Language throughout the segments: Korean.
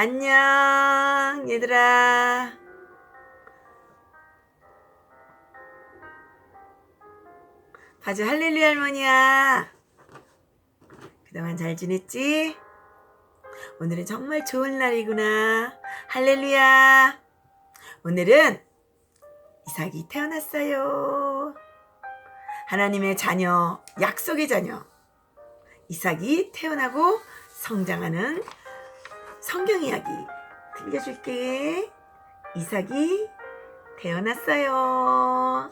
안녕, 얘들아. 바주 할렐루야 할머니야. 그동안 잘 지냈지? 오늘은 정말 좋은 날이구나. 할렐루야. 오늘은 이삭이 태어났어요. 하나님의 자녀, 약속의 자녀. 이삭이 태어나고 성장하는 성경 이야기 들려줄게. 이삭이 태어났어요.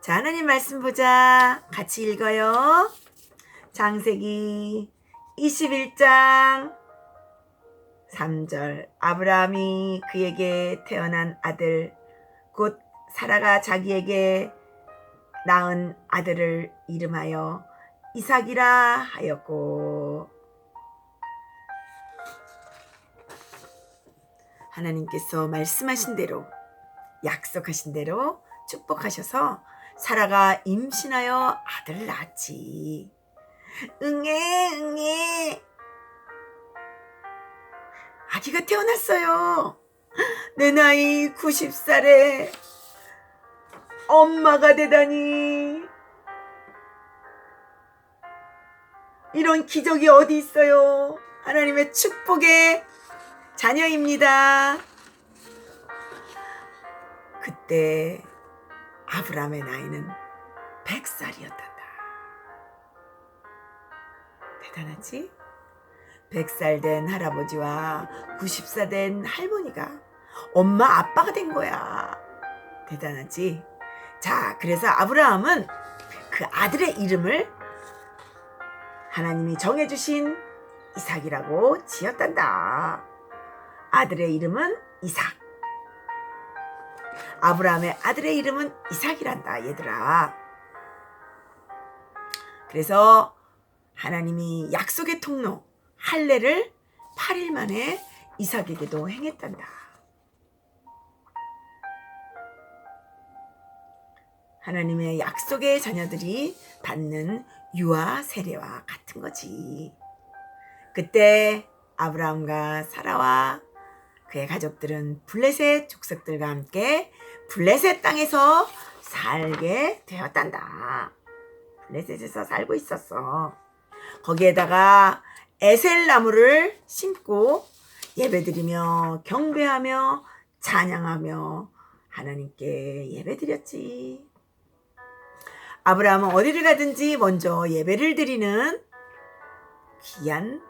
자, 하나님 말씀 보자. 같이 읽어요. 장세기 21장 3절 아브라함이 그에게 태어난 아들 곧 사라가 자기에게 낳은 아들을 이름하여 이삭이라 하였고 하나님께서 말씀하신 대로 약속하신 대로 축복하셔서 사라가 임신하여 아들을 낳았지. 응애 응애 아기가 태어났어요. 내 나이 90살에 엄마가 되다니. 이런 기적이 어디 있어요? 하나님의 축복의 자녀입니다. 그때 아브라함의 나이는 100살이었단다. 대단하지? 100살 된 할아버지와 90살 된 할머니가 엄마 아빠가 된 거야. 대단하지? 자, 그래서 아브라함은 그 아들의 이름을 하나님이 정해주신 이삭이라고 지었단다. 아들의 이름은 이삭. 아브라함의 아들의 이름은 이삭이란다, 얘들아. 그래서 하나님이 약속의 통로, 할례를 8일 만에 이삭에게도 행했단다. 하나님의 약속의 자녀들이 받는 유아 세례와 같은 거지. 그때 아브라함과 사라와 그의 가족들은 블레셋 족속들과 함께 블레셋 땅에서 살게 되었단다. 블레셋에서 살고 있었어. 거기에다가 에셀 나무를 심고 예배드리며 경배하며 찬양하며 하나님께 예배드렸지. 아브라함은 어디를 가든지 먼저 예배를 드리는 귀한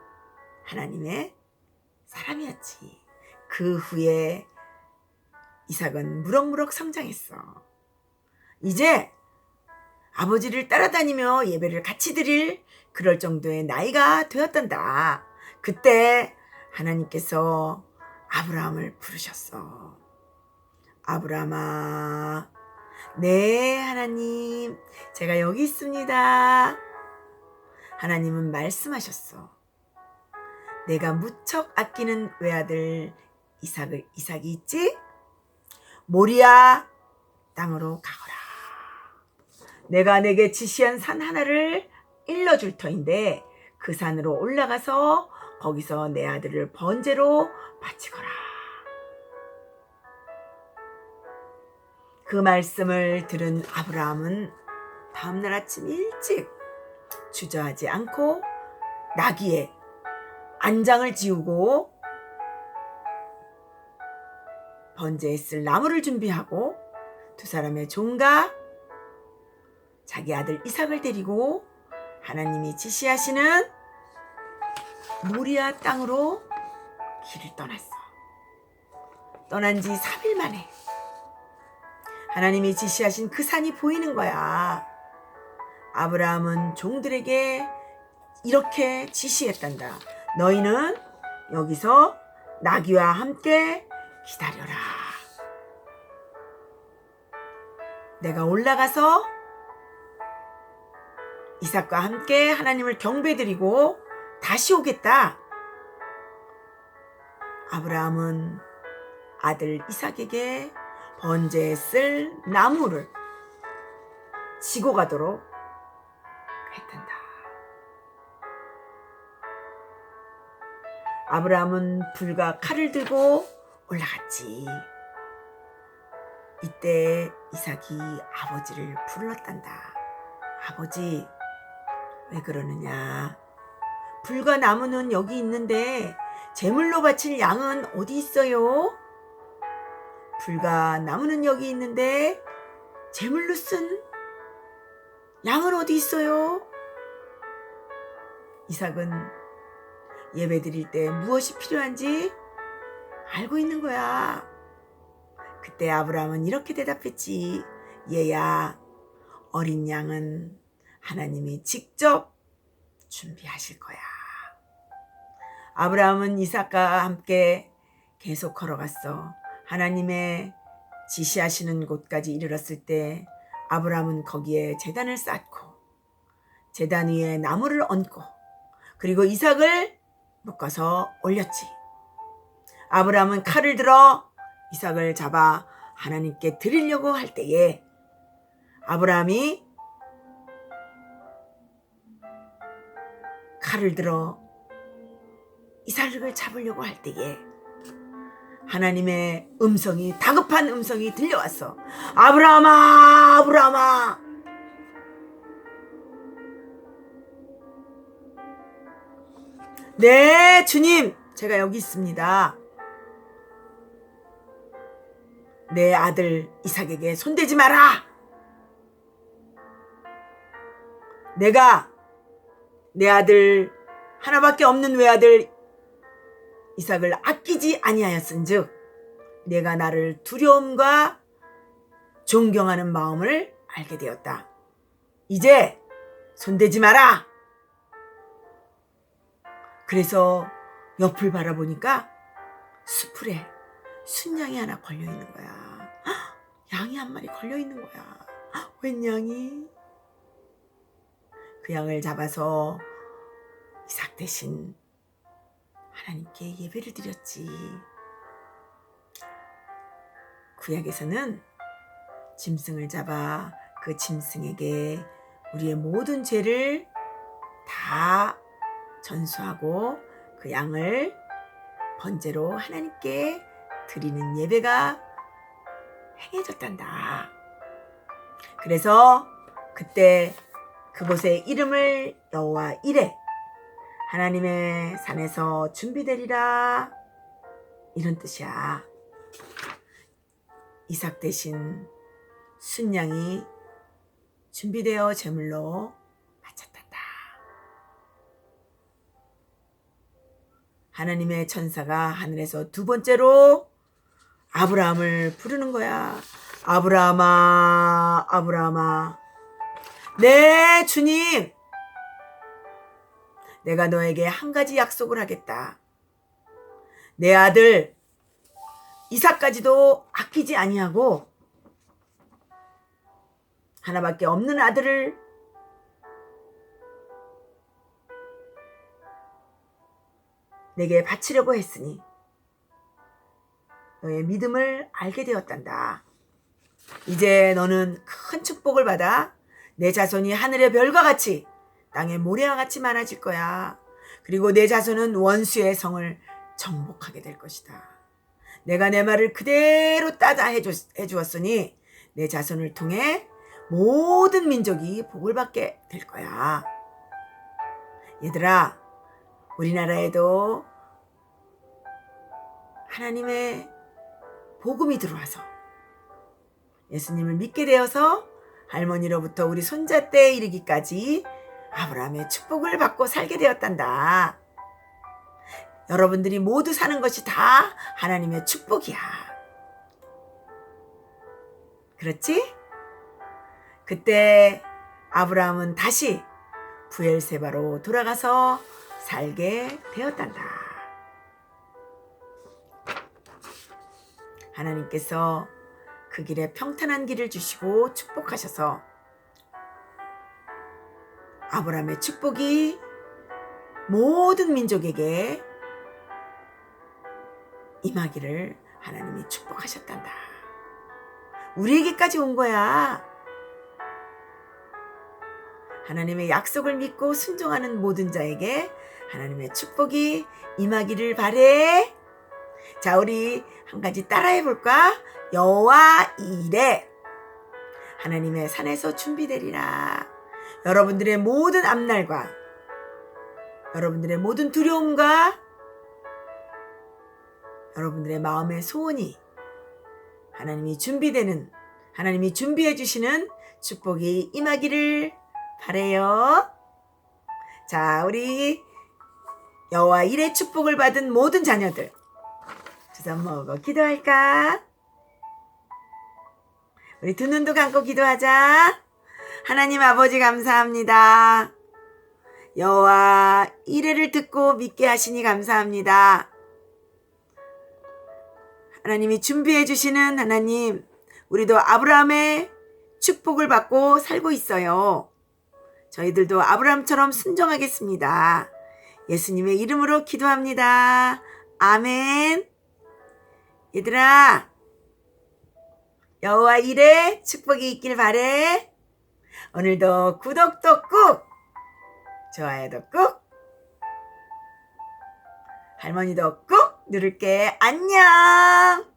하나님의 사람이었지. 그 후에 이삭은 무럭무럭 성장했어. 이제 아버지를 따라다니며 예배를 같이 드릴 그럴 정도의 나이가 되었단다. 그때 하나님께서 아브라함을 부르셨어. 아브라함아, 네, 하나님, 제가 여기 있습니다. 하나님은 말씀하셨어. 내가 무척 아끼는 외아들 이삭을 이삭이 있지? 모리아 땅으로 가거라. 내가 내게 지시한 산 하나를 일러 줄 터인데 그 산으로 올라가서 거기서 내 아들을 번제로 바치거라. 그 말씀을 들은 아브라함은 다음날 아침 일찍 주저하지 않고 나귀에 안장을 지우고 번제에 쓸 나무를 준비하고 두 사람의 종과 자기 아들 이삭을 데리고 하나님이 지시하시는 모리아 땅으로 길을 떠났어. 떠난 지 3일 만에 하나님이 지시하신 그 산이 보이는 거야. 아브라함은 종들에게 이렇게 지시했단다. 너희는 여기서 나귀와 함께 기다려라. 내가 올라가서 이삭과 함께 하나님을 경배드리고 다시 오겠다. 아브라함은 아들 이삭에게 번제에 쓸 나무를 지고 가도록 했단다. 아브라함은 불과 칼을 들고 올라갔지. 이때 이삭이 아버지를 불렀단다. 아버지, 왜 그러느냐? 불과 나무는 여기 있는데 제물로 바칠 양은 어디 있어요? 불과 나무는 여기 있는데 제물로 쓴 양은 어디 있어요? 이삭은 예배 드릴 때 무엇이 필요한지 알고 있는 거야. 그때 아브라함은 이렇게 대답했지. 얘야, 어린 양은 하나님이 직접 준비하실 거야. 아브라함은 이삭과 함께 계속 걸어갔어. 하나님의 지시하시는 곳까지 이르렀을 때 아브라함은 거기에 재단을 쌓고 재단 위에 나무를 얹고 그리고 이삭을 묶어서 올렸지. 아브라함은 칼을 들어 이삭을 잡아 하나님께 드리려고 할 때에 아브라함이 칼을 들어 이삭을 잡으려고 할 때에 하나님의 음성이 다급한 음성이 들려왔어. 아브라함아, 아브라함아. 네, 주님, 제가 여기 있습니다. 내 아들 이삭에게 손대지 마라. 내가 내 아들 하나밖에 없는 외아들 이삭을 아끼지 아니하였은즉 내가 나를 두려움과 존경하는 마음을 알게 되었다. 이제 손대지 마라. 그래서 옆을 바라보니까 수풀에 순양이 하나 걸려 있는 거야. 헉, 양이 한 마리 걸려 있는 거야. 헉, 웬 양이? 그 양을 잡아서 이삭 대신 하나님께 예배를 드렸지. 구약에서는 짐승을 잡아 그 짐승에게 우리의 모든 죄를 다 전수하고 그 양을 번제로 하나님께 드리는 예배가 행해졌단다. 그래서 그때 그곳의 이름을 여호와 이레 하나님의 산에서 준비되리라 이런 뜻이야. 이삭 대신 순양이 준비되어 제물로 바쳤단다. 하나님의 천사가 하늘에서 두 번째로 아브라함을 부르는 거야. 아브라함아, 아브라함아. 네, 주님. 내가 너에게 한 가지 약속을 하겠다. 내 아들 이삭까지도 아끼지 아니하고 하나밖에 없는 아들을 내게 바치려고 했으니 너의 믿음을 알게 되었단다. 이제 너는 큰 축복을 받아 내 자손이 하늘의 별과 같이 땅의 모래와 같이 많아질 거야. 그리고 내 자손은 원수의 성을 정복하게 될 것이다. 내가 내 말을 그대로 해주, 해주었으니 내 자손을 통해 모든 민족이 복을 받게 될 거야. 얘들아, 우리나라에도 하나님의 복음이 들어와서 예수님을 믿게 되어서 할머니로부터 우리 손자 때에 이르기까지 아브라함의 축복을 받고 살게 되었단다. 여러분들이 모두 사는 것이 다 하나님의 축복이야. 그렇지? 그때 아브라함은 다시 부엘세바로 돌아가서 살게 되었단다. 하나님께서 그 길에 평탄한 길을 주시고 축복하셔서 아브라함의 축복이 모든 민족에게 임하기를 하나님이 축복하셨단다. 우리에게까지 온 거야. 하나님의 약속을 믿고 순종하는 모든 자에게 하나님의 축복이 임하기를 바래. 자, 우리 한 가지 따라해 볼까? 여호와 이래 하나님의 산에서 준비되리라. 여러분들의 모든 앞날과 여러분들의 모든 두려움과 여러분들의 마음의 소원이 하나님이 준비되는 하나님이 준비해 주시는 축복이 임하기를 바래요. 자, 우리 여호와 일의 축복을 받은 모든 자녀들 주선 먹어 기도할까? 우리 두 눈도 감고 기도하자. 하나님 아버지 감사합니다. 여호와 이래를 듣고 믿게 하시니 감사합니다. 하나님이 준비해 주시는 하나님, 우리도 아브라함의 축복을 받고 살고 있어요. 저희들도 아브라함처럼 순종하겠습니다. 예수님의 이름으로 기도합니다. 아멘. 얘들아, 여호와 이래 축복이 있길 바래. 오늘도 구독도 꾹, 좋아요도 꾹, 할머니도 꾹 누를게. 안녕.